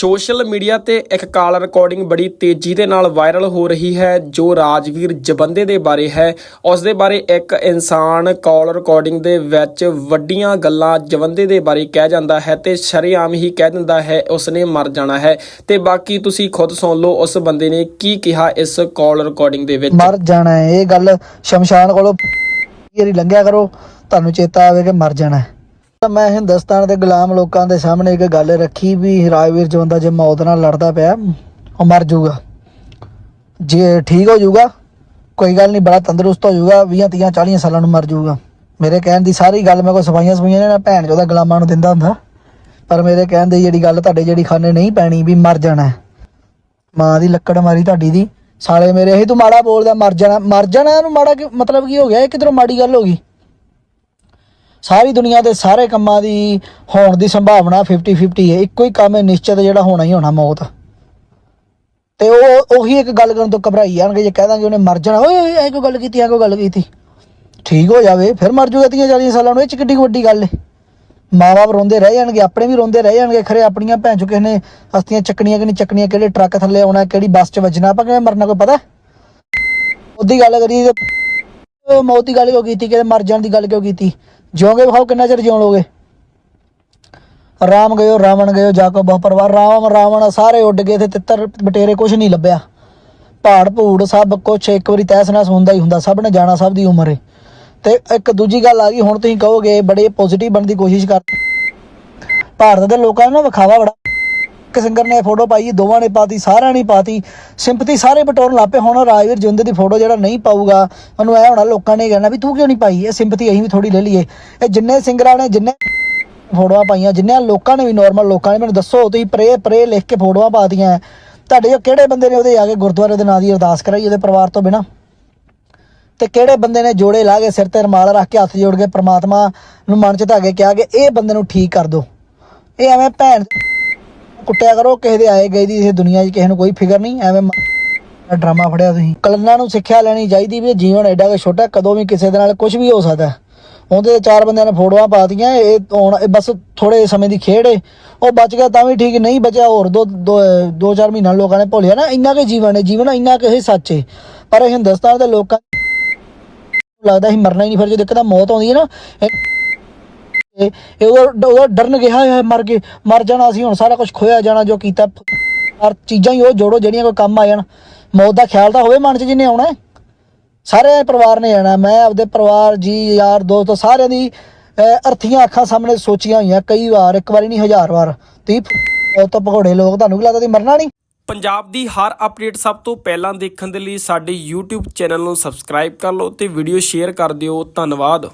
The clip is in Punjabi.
ਸੋਸ਼ਲ ਮੀਡੀਆ ਤੇ ਇੱਕ ਕਾਲ ਰਿਕਾਰਡਿੰਗ ਬੜੀ ਤੇਜ਼ੀ ਦੇ ਨਾਲ ਵਾਇਰਲ ਹੋ ਰਹੀ ਹੈ, ਜੋ ਰਾਜਵੀਰ ਜਬੰਦੇ ਦੇ ਬਾਰੇ ਹੈ। ਉਸ ਦੇ ਬਾਰੇ ਇੱਕ ਇਨਸਾਨ ਕਾਲ ਰਿਕਾਰਡਿੰਗ ਦੇ ਵਿੱਚ ਵੱਡੀਆਂ ਗੱਲਾਂ ਜਵੰਦੇ ਦੇ ਬਾਰੇ ਕਹਿ ਜਾਂਦਾ ਹੈ ਤੇ ਸ਼ਰੇਆਮ ਹੀ ਕਹਿ ਦਿੰਦਾ ਹੈ, ਉਸਨੇ ਮਰ ਜਾਣਾ ਹੈ। ਤੇ ਬਾਕੀ ਤੁਸੀਂ ਖੁਦ ਸੁਣ ਲਓ, ਉਸ ਬੰਦੇ ਨੇ ਕੀ ਕਿਹਾ ਇਸ ਕਾਲ ਰਿਕਾਰਡਿੰਗ ਦੇ ਵਿੱਚ? ਮਰ ਜਾਣਾ ਹੈ, ਇਹ ਗੱਲ ਸ਼ਮਸ਼ਾਨ ਕੋਲੋਂ ਯਾਰੀ ਲੰਘਿਆ ਕਰੋ, ਤੁਹਾਨੂੰ ਚੇਤਾ ਆਵੇ ਕਿ ਮਰ ਜਾਣਾ ਹੈ। ਤਾਂ ਮੈਂ ਹਿੰਦੁਸਤਾਨ ਦੇ ਗੁਲਾਮ ਲੋਕਾਂ ਦੇ ਸਾਹਮਣੇ ਇੱਕ ਗੱਲ ਰੱਖੀ ਵੀ ਰਾਜਵੀਰ ਜਵੰਦਾ ਜੇ ਮੌਤ ਨਾਲ ਲੜਦਾ ਪਿਆ, ਉਹ ਮਰ ਜਾਊਗਾ। ਜੇ ਠੀਕ ਹੋ ਜਾਊਗਾ, ਕੋਈ ਗੱਲ ਨਹੀਂ, ਬੜਾ ਤੰਦਰੁਸਤ ਹੋ ਜਾਊਗਾ 20 30 40 ਸਾਲਾਂ ਨੂੰ ਮਰ ਜਾਊਗਾ। ਮੇਰੇ ਕਹਿਣ ਦੀ ਸਾਰੀ ਗੱਲ ਮੈਂ ਕੋਈ ਸਫਾਈਆਂ ਸਫਾਈਆਂ ਨਾ ਭੈਣ ਚੋਦਾ ਗੁਲਾਮਾਂ ਨੂੰ ਦਿੰਦਾ ਹੁੰਦਾ। ਪਰ ਮੇਰੇ ਕਹਿਣ ਦੀ ਜਿਹੜੀ ਗੱਲ ਤੁਹਾਡੇ ਜਿਹੜੀ ਖਾਨੇ ਨਹੀਂ ਪੈਣੀ ਵੀ ਮਰ ਜਾਣਾ ਮਾਂ ਦੀ ਲੱਕੜ ਮਾਰੀ ਤੁਹਾਡੀ ਦੀ। ਸਾਲੇ ਮੇਰੇ, ਇਹ ਤੂੰ ਮਾੜਾ ਬੋਲਦਾ, ਮਰ ਜਾਣਾ ਮਰ ਜਾਣਾ ਇਹਨੂੰ ਮਾੜਾ ਮਤਲਬ ਕੀ ਹੋ ਗਿਆ? ਇਹ ਕਿਧਰੋਂ ਮਾੜੀ ਗੱਲ ਹੋ ਗਈ? ਸਾਰੀ ਦੁਨੀਆ ਦੇ ਸਾਰੇ ਕੰਮਾਂ ਦੀ ਹੋਣ ਦੀ ਸੰਭਾਵਨਾ 50 50 ਹੈ। ਇੱਕੋ ਹੀ ਕੰਮ ਹੈ ਨਿਸ਼ਚਿਤ ਜਿਹੜਾ ਹੋਣਾ ਹੀ ਹੋਣਾ, ਮੌਤ। ਤੇ ਉਹ ਉਹੀ ਇੱਕ ਗੱਲ ਕਰਨ ਤੋਂ ਘਬਰਾਈ ਜਾਣਗੇ, ਜੇ ਕਹਿ ਦਾਂਗੇ ਉਹਨੇ ਮਰ ਜਾਣਾ। ਓਏ ਓਏ ਕੋਈ ਗੱਲ ਕੀਤੀ ਆ ਕੋਈ ਗੱਲ ਕੀਤੀ? ਠੀਕ ਹੋ ਜਾਵੇ, ਫਿਰ ਮਰ ਜੂਗਾ 30 40 ਸਾਲਾਂ ਨੂੰ। ਇਹ ਚ ਕਿੱਡੀ ਵੱਡੀ ਗੱਲ ਹੈ ਮਾਂ-ਬਾਪ ਰੋਂਦੇ ਰਹਿ ਜਾਣਗੇ, ਆਪਣੇ ਵੀ ਰੋਂਦੇ ਰਹਿ ਜਾਣਗੇ। ਖਰੇ ਆਪਣੀਆਂ ਭੈਣ ਚੋ ਕਿਸੇ ਨੇ ਹਸਤੀਆਂ ਚੱਕਣੀਆਂ ਕਿ ਨਹੀਂ ਚੱਕਣੀਆਂ, ਕਿਹੜੇ ਟਰੱਕ ਥੱਲੇ ਆਉਣਾ, ਕਿਹੜੀ ਬੱਸ 'ਚ ਵੱਜਣਾ, ਆਪਾਂ ਕਿਵੇਂ ਮਰਨਾ, ਕੋਈ ਪਤਾ? ਉਹਦੀ ਗੱਲ ਕਰੀਏ ਉਹ ਮੌਤ ਦੀ ਗੱਲ ਕਿਉਂ ਕੀਤੀ? ਕਿ ਮਰ ਜਾਣ ਦੀ ਗੱਲ ਕਿਉਂ ਕੀਤੀ? ਜਿਉਂਗੇ ਵਿਖਾਓ ਕਿੰਨਾ ਚਿਰ ਜਿਉਂ ਲੋਗੇ ਰਾਮ ਗਇਓ, ਰਾਵਣ ਗਇਓ, ਜਾਕੋ ਬਹੁ ਪਰਿਵਾਰ। ਰਾਮ ਰਾਵਣ ਸਾਰੇ ਉੱਡ ਗਏ ਤੇ ਤਿੱਤਰ ਬਟੇਰੇ ਕੁਝ ਨਹੀਂ ਲੱਭਿਆ। ਪਹਾੜ ਭੂੜ ਸਭ ਕੁਝ ਇੱਕ ਵਾਰੀ ਤੈਸ ਨਾਸ ਹੁੰਦਾ ਹੀ ਹੁੰਦਾ, ਸਭ ਨੇ ਜਾਣਾ ਸਭ ਦੀ ਉਮਰ ਹੈ ਤੇ ਇੱਕ ਦੂਜੀ ਗੱਲ ਆ ਗਈ, ਹੁਣ ਤੁਸੀਂ ਕਹੋਗੇ ਬੜੇ ਪੋਜ਼ਿਟਿਵ ਬਣਨ ਦੀ ਕੋਸ਼ਿਸ਼ ਕਰ ਭਾਰਤ ਦੇ ਲੋਕਾਂ ਨੂੰ ਨਾ ਵਿਖਾਵਾ ਬੜਾ ਇੱਕ ਸਿੰਗਰ ਨੇ ਫੋਟੋ ਪਾਈ, ਦੋਵਾਂ ਨੇ ਪਾਤੀ, ਸਾਰਿਆਂ ਨੇ ਪਾਤੀ। ਸਿੰਪਥੀ ਸਾਰੇ ਬਟੋਰਨ ਲਾਪੇ, ਹੁਣ ਰਾਜਵੀਰ ਜਿੰਦੇ ਦੀ ਫੋਟੋ ਜਿਹੜਾ ਨਹੀਂ ਪਾਊਗਾ, ਉਹਨੂੰ ਐ ਹੋਣਾ, ਲੋਕਾਂ ਨੇ ਕਹਿਣਾ ਵੀ ਤੂੰ ਕਿਉਂ ਨਹੀਂ ਪਾਈ? ਇਹ ਸਿੰਪਥੀ ਅਸੀਂ ਵੀ ਥੋੜੀ ਲੈ ਲਈਏ। ਇਹ ਜਿੰਨੇ ਸਿੰਗਰਾਂ ਨੇ, ਜਿੰਨੇ ਫੋਟੋਆਂ ਪਾਈਆਂ ਜਿੰਨੇ ਲੋਕਾਂ ਨੇ ਵੀ ਨਾਰਮਲ ਲੋਕਾਂ ਨੇ, ਮੈਨੂੰ ਦੱਸੋ ਤੁਸੀਂ ਪ੍ਰੇ ਪ੍ਰੇ ਲਿਖ ਕੇ ਫੋਟੋਆਂ ਪਾਤੀਆਂ। ਤੁਹਾਡੇ ਜੋ ਕਿਹੜੇ ਬੰਦੇ ਨੇ ਉਹਦੇ ਆ ਕੇ ਗੁਰਦੁਆਰੇ ਦੇ ਨਾਂ ਦੀ ਅਰਦਾਸ ਕਰਾਈ ਉਹਦੇ ਪਰਿਵਾਰ ਤੋਂ ਬਿਨਾ? ਤੇ ਕਿਹੜੇ ਬੰਦੇ ਨੇ ਜੋੜੇ ਲਾ ਕੇ ਸਿਰ ਤੇ ਰਮਾਲ ਰੱਖ ਕੇ ਹੱਥ ਜੋੜ ਕੇ ਪ੍ਰਮਾਤਮਾ ਨੂੰ ਮਨ ਚ ਧਾ ਕੇ ਕਿਹਾ ਕਿ ਇਹ ਬੰਦੇ ਨੂੰ ਠੀਕ ਕਰ ਦੋ। ਇਹ ਐਵੇਂ ਭੈਣ ਕੁੱਟਿਆ ਕਰੋ, ਕਿਸੇ ਦੇ ਆਏ ਗਏ ਦੀ ਇਸ ਦੁਨੀਆ 'ਚ ਕਿਸੇ ਨੂੰ ਕੋਈ ਫਿਕਰ ਨਹੀਂ, ਐਵੇਂ ਡਰਾਮਾ ਫੜਿਆ ਤੁਸੀਂ। ਕਲੰਨਾਂ ਨੂੰ ਸਿੱਖਿਆ ਲੈਣੀ ਚਾਹੀਦੀ ਵੀ ਜੀਵਨ ਐਡਾ ਕਿ ਛੋਟਾ, ਕਦੋਂ ਵੀ ਕਿਸੇ ਦੇ ਨਾਲ ਕੁਝ ਵੀ ਹੋ ਸਕਦਾ। ਉਹਦੇ ਚਾਰ ਬੰਦਿਆਂ ਨੇ ਫੋਟੋਆਂ ਪਾਤੀਆਂ ਇਹ ਹੁਣ ਬਸ ਥੋੜੇ ਸਮੇਂ ਦੀ ਖੇਡ ਏ। ਉਹ ਬਚ ਗਿਆ ਤਾਂ ਵੀ ਠੀਕ, ਨਹੀਂ ਬਚਿਆ ਹੋਰ ਦੋ ਦੋ ਦੋ ਚਾਰ ਮਹੀਨਾ ਲੋਕਾਂ ਨੇ ਭੁੱਲਿਆ ਨਾ, ਇੰਨਾ ਕਿ ਜੀਵਨ ਹੈ ਜੀਵਨ ਇੰਨਾ ਕਿ ਇਹ ਸੱਚ ਏ। ਪਰ ਇਹ ਹਿੰਦੁਸਤਾਨ ਦੇ ਲੋਕਾਂ ਨੂੰ ਲੱਗਦਾ ਸੀ ਮਰਨਾ ਹੀ ਨਹੀਂ, ਫਿਰ ਜਦੋਂ ਇੱਕਦਮ ਮੌਤ ਆਉਂਦੀ ਹੈ ਨਾ ਇਹ- ਉਹਦਾ ਉਹਦਾ ਡਰਨ ਗਿਆ ਹੋਇਆ ਮਰ ਗਏ, ਮਰ ਜਾਣਾ ਸੀ ਹੁਣ ਸਾਰਾ ਕੁਝ ਖੋਇਆ ਜਾਣਾ ਜੋ ਕੀਤਾ। ਪਰ ਚੀਜ਼ਾਂ ਹੀ ਉਹ ਜੋੜੋ ਜਿਹੜੀਆਂ ਕੋਈ ਕੰਮ ਆ ਜਾਣ। ਮੌਤ ਦਾ ਖਿਆਲ ਤਾਂ ਹੋਵੇ ਮਨ 'ਚ ਜਿਹਨੇ ਆਉਣਾ ਸਾਰੇ ਪਰਿਵਾਰ ਨੇ ਜਾਣਾ ਮੈਂ ਆਪਦੇ ਪਰਿਵਾਰ, ਜੀ, ਯਾਰ, ਦੋਸਤ, ਸਾਰਿਆਂ ਦੀ ਅਰਥੀਆਂ ਅੱਖਾਂ ਸਾਹਮਣੇ ਸੋਚੀਆਂ ਹੋਈਆਂ ਕਈ ਵਾਰ, ਇੱਕ ਵਾਰੀ ਨਹੀਂ, ਹਜ਼ਾਰ ਵਾਰ। ਤੀ ਉਹ ਤਾਂ ਭਗੌੜੇ ਲੋਕ, ਤੁਹਾਨੂੰ ਕੀ ਲੱਗਦਾ ਦੀ ਮਰਨਾ ਨਹੀਂ? ਪੰਜਾਬ ਦੀ ਹਰ ਅਪਡੇਟ ਸਭ ਤੋਂ ਪਹਿਲਾਂ ਦੇਖਣ ਦੇ ਲਈ ਸਾਡੇ YouTube ਚੈਨਲ ਨੂੰ ਸਬਸਕ੍ਰਾਈਬ ਕਰ ਲਓ ਤੇ ਵੀਡੀਓ ਸ਼ੇਅਰ ਕਰ ਦਿਓ। ਧੰਨਵਾਦ।